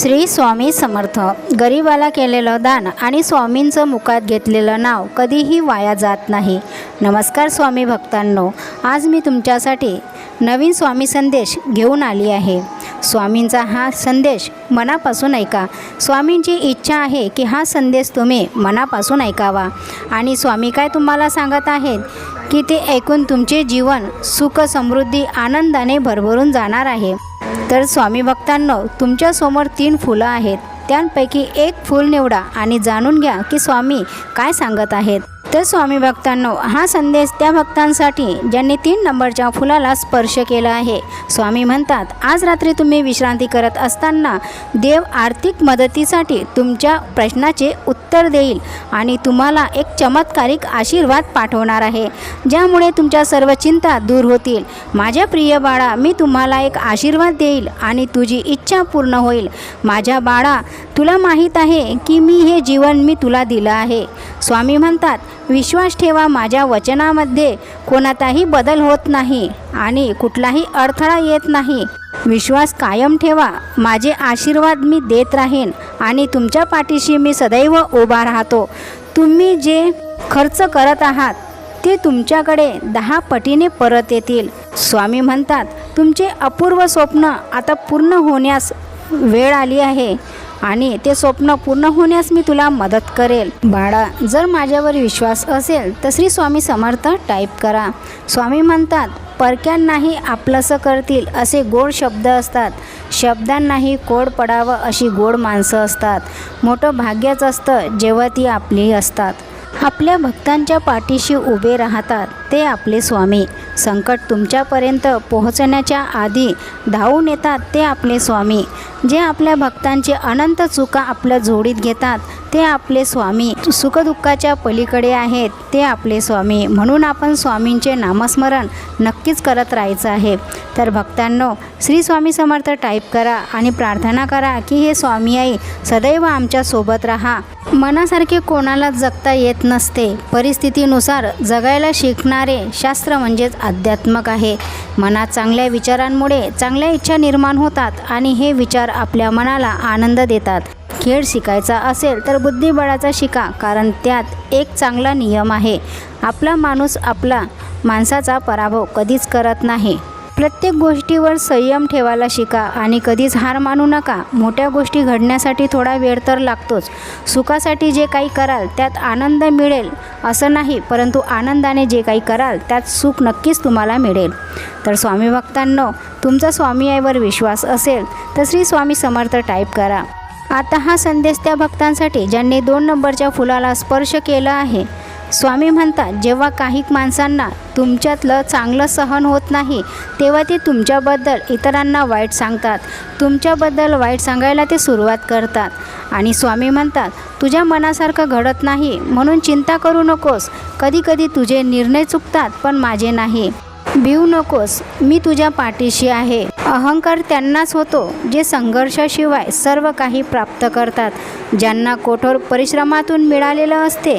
श्री स्वामी समर्थ. गरीबाला केलेलं दान आणि स्वामींचं मुखात घेतलेलं नाव कधीही वाया जात नाही. नमस्कार स्वामी भक्तांनो आज मी तुमच्यासाठी नवीन स्वामी संदेश घेऊन आली आहे. स्वामींचा हा संदेश मनापासून ऐका. स्वामींची इच्छा आहे की हा संदेश तुम्ही मनापासून ऐकावा. आणि स्वामी काय तुम्हाला सांगत आहेत? की ते ऐकून तुमचे जीवन सुख समृद्धी आनंदाने भरभरून जाणार आहे. तर स्वामी भक्तांनो तुमच्यासमोर तीन फुलं आहेत. त्यांपैकी एक फूल निवडा आणि जाणून घ्या की स्वामी काय सांगत आहेत. तर स्वामी भक्तांनो हा संदेश त्या भक्तांसाठी ज्यांनी तीन नंबरच्या फुलाला स्पर्श केला आहे. स्वामी म्हणतात आज रात्री तुम्ही विश्रांती करत असताना देव आर्थिक मदतीसाठी तुमच्या प्रश्नाचे उत्तर देईल आणि तुम्हाला एक चमत्कारिक आशीर्वाद पाठवणार आहे. ज्यामुळे तुमच्या सर्व चिंता दूर होतील. माझ्या प्रिय बाळा मी तुम्हाला एक आशीर्वाद देईल आणि तुझी इच्छा पूर्ण होईल. माझ्या बाळा तुला माहीत आहे की मी हे जीवन मी तुला दिलं आहे. स्वामी म्हणतात विश्वास ठेवा माझ्या वचनामध्ये कोणाचाही बदल होत नाही आणि कुठलाही अडथळा येत नाही. विश्वास कायम ठेवा माझे आशीर्वाद मी देत राहीन आणि तुमच्या पाठीशी मी सदैव उभा राहतो. तुम्ही जे खर्च करत आहात ते तुमच्याकडे दहा पटीने परत येतील. स्वामी म्हणतात तुमचे अपूर्व स्वप्न आता पूर्ण होण्यास वेळ आली आहे. आणि ते स्वप्न पूर्ण होण्यास मी तुला मदत करेल. बाळा जर माझ्यावर विश्वास असेल तर श्री स्वामी समर्थ टाईप करा. स्वामी म्हणतात परक्यांनाही आपलंसं करतील असे गोड शब्द असतात. शब्दांनाही कोड पडावं अशी गोड माणसं असतात. मोठं भाग्यच असतं जेव्हा ती आपली असतात. आपल्या भक्तांच्या पाठीशी उभे राहतात ते आपले स्वामी. संकट तुमच्यापर्यंत पोहोचण्याच्या आधी धावून येतात ते आपले स्वामी. जे आपल्या भक्तांचे अनंत चुका आपल्या जोडीत घेतात ते आपले स्वामी. सुखदुःखाच्या पलीकडे आहेत ते आपले स्वामी. म्हणून आपण स्वामींचे नामस्मरण नक्कीच करत राहायचं आहे. तर भक्तांनो श्री स्वामी समर्थ टाईप करा आणि प्रार्थना करा की हे स्वामी आई सदैव आमच्यासोबत राहा. मनासारखे कोणाला जगता येत नसते. परिस्थितीनुसार जगायला शिकणारे शास्त्र म्हणजेच आध्यात्मक आहे. मनात चांगल्या विचारांमुळे चांगल्या इच्छा निर्माण होतात आणि हे विचार आपल्या मनाला आनंद देतात. खेळ शिकायचा असेल तर बुद्धिबळाचा शिका कारण त्यात एक चांगला नियम आहे. आपला माणूस आपला माणसाचा पराभव कधीच करत नाही. प्रत्येक गोष्टीवर संयम ठेवायला शिका आणि कधीच हार मानू नका. मोठ्या गोष्टी घडण्यासाठी थोडा वेळ तर लागतोच. सुखासाठी जे काही कराल त्यात आनंद मिळेल असं नाही परंतु आनंदाने जे काही कराल त्यात सुख नक्कीच तुम्हाला मिळेल. तर स्वामी भक्तांनो तुमचा स्वामी आईवर विश्वास असेल तर श्री स्वामी समर्थ टाईप करा. आता हा संदेश त्या भक्तांसाठी ज्यांनी दोन नंबरच्या फुलाला स्पर्श केला आहे स्वामी म्हणतात जेव्हा काही माणसांना तुमच्यातलं चांगलं सहन होत नाही तेव्हा ते तुमच्याबद्दल इतरांना वाईट सांगतात. तुमच्याबद्दल वाईट सांगायला ते सुरुवात करतात. आणि स्वामी म्हणतात तुझ्या मनासारखं घडत नाही म्हणून चिंता करू नकोस. कधीकधी तुझे निर्णय चुकतात पण माझे नाही. भिऊ नकोस मी तुझ्या पाठीशी आहे. अहंकार त्यांनाच होतो जे संघर्षाशिवाय सर्व काही प्राप्त करतात. ज्यांना कठोर परिश्रमातून मिळालेलं असते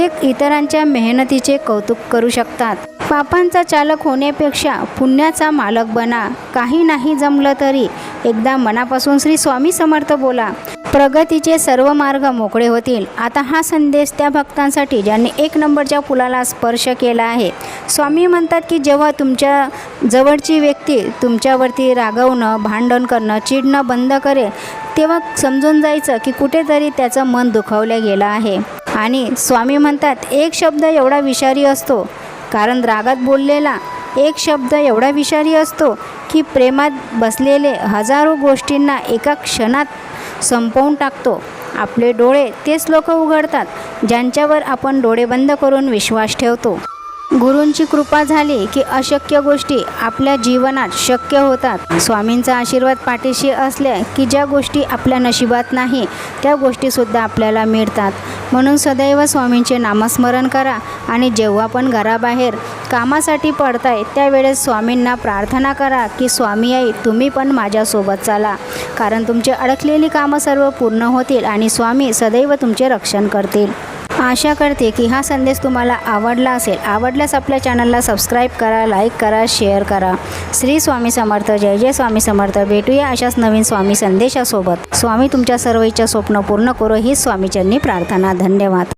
प्रत्येक इतरांच्या मेहनतीचे कौतुक करू शकतात. पापांचा चालक होण्यापेक्षा पुण्याचा मालक बना. काही नाही जमलं तरी एकदा मनापासून श्री स्वामी समर्थ बोला. प्रगतीचे सर्व मार्ग मोकळे होतील. आता हा संदेश त्या भक्तांसाठी ज्यांनी एक नंबरच्या पुलाला स्पर्श केला आहे. स्वामी म्हणतात की जेव्हा तुमच्या जवळची व्यक्ती तुमच्यावरती रागवणं भांडण करणं चिडणं बंद करेल तेव्हा समजून जायचं की कुठेतरी त्याचं मन दुखावलं गेलं आहे. आणि स्वामी म्हणतात एक शब्द एवढा विषारी असतो. कारण रागात बोललेला एक शब्द एवढा विषारी असतो की प्रेमात बसलेले हजारो गोष्टींना एका क्षणात संपवून टाकतो. आपले डोळे तेच लोक उघडतात ज्यांच्यावर आपण डोळे बंद करून विश्वास ठेवतो. गुरूंची कृपा झाली की अशक्य गोष्टी आपल्या जीवनात शक्य होतात. स्वामींचा आशीर्वाद पाठीशी असल्या की ज्या गोष्टी आपल्या नशिबात नाही त्या गोष्टीसुद्धा आपल्याला मिळतात. म्हणून सदैव स्वामींचे नामस्मरण करा आणि जेव्हा पण घराबाहेर कामासाठी पडताय त्यावेळेस स्वामींना प्रार्थना करा की स्वामी आई तुम्ही पण माझ्यासोबत चाला. कारण तुमचे अडकलेली कामं सर्व पूर्ण होतील आणि स्वामी सदैव तुमचे रक्षण करतील. आशा करते की हा संदेश तुम्हाला आवडला असेल. आवडल्यास आपल्या चॅनलला सबस्क्राईब करा लाईक करा शेअर करा. श्री स्वामी समर्थ जय जय स्वामी समर्थ. भेटूया अशाच नवीन स्वामी संदेशासोबत. स्वामी तुमच्या सर्व इच्छा स्वप्न पूर्ण करो. हीच स्वामीचरणी प्रार्थना. धन्यवाद.